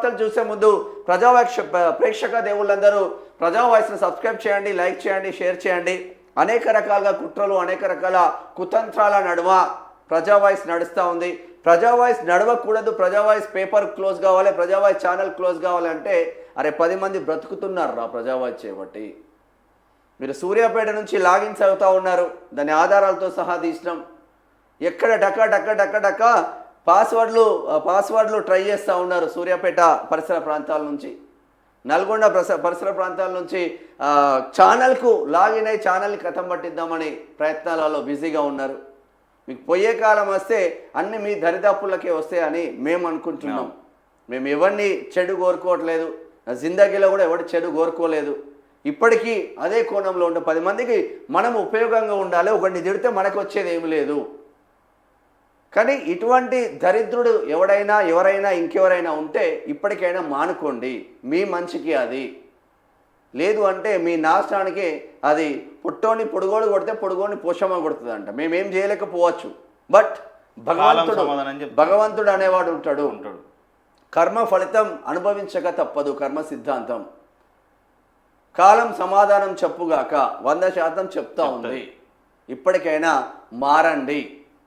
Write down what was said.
వార్తలు చూసే ముందు ప్రజావాక్ష ప్రేక్షక దేవుళ్ళందరూ ప్రజా వాయిస్ని సబ్స్క్రైబ్ చేయండి లైక్ చేయండి షేర్ చేయండి. అనేక రకాలుగా కుట్రలు అనేక రకాల కుతంత్రాల నడుమ ప్రజా వాయిస్ నడుస్తూ ఉంది. ప్రజా వాయిస్ నడవకూడదు. ప్రజా వాయిస్ పేపర్ క్లోజ్ కావాలి ప్రజా వాయిస్ ఛానల్ క్లోజ్ కావాలంటే అరే పది మంది బ్రతుకుతున్నారు రా ప్రజా వాయిస్ చేయబట్టి మీరు సూర్యాపేట నుంచి లాగిన్స్ అవుతా ఉన్నారు. దాని ఆధారాలతో సహా తీసినాం. ఎక్కడ డక్క డక్క డక్క డక్క పాస్వర్డ్లు పాస్వర్డ్లు ట్రై చేస్తూ ఉన్నారు సూర్యాపేట పరిసర ప్రాంతాల నుంచి. నల్గొండ ప్రస పరిసర ప్రాంతాల నుంచి ఛానల్కు లాగిన్ అయి ఛానల్ని కథం పట్టిద్దామని ప్రయత్నాలలో బిజీగా ఉన్నారు. మీకు పోయే కాలం వస్తే అన్ని మీ దరిదాపులకే వస్తాయని మేము అనుకుంటున్నాం. మేము ఎవరిని చెడు కోరుకోవట్లేదు. నా జిందగీలో కూడా ఎవరు చెడు కోరుకోలేదు. ఇప్పటికీ అదే కోణంలో ఉండే పది మందికి మనం ఉపయోగంగా ఉండాలి ఒకరిని తిడితే మనకు వచ్చేది ఏమి లేదు. కానీ ఇటువంటి దరిద్రుడు ఎవడైనా ఎవరైనా ఇంకెవరైనా ఉంటే ఇప్పటికైనా మానుకోండి. మీ మంచికి అది. లేదు అంటే మీ నాశనానికి అది పుట్టోని పొడుగోడు కొడితే పొడుగోని పోషమ్మ కొడుతుందంట. మేమేం చేయలేకపోవచ్చు. బట్ భగవంతుడు. భగవంతుడు అనేవాడు ఉంటాడు. ఉంటాడు. కర్మ ఫలితం అనుభవించక తప్పదు. కర్మ సిద్ధాంతం. కాలం సమాధానం చెప్పుగాక వంద శాతం చెప్తా ఉంది. ఇప్పటికైనా మారండి.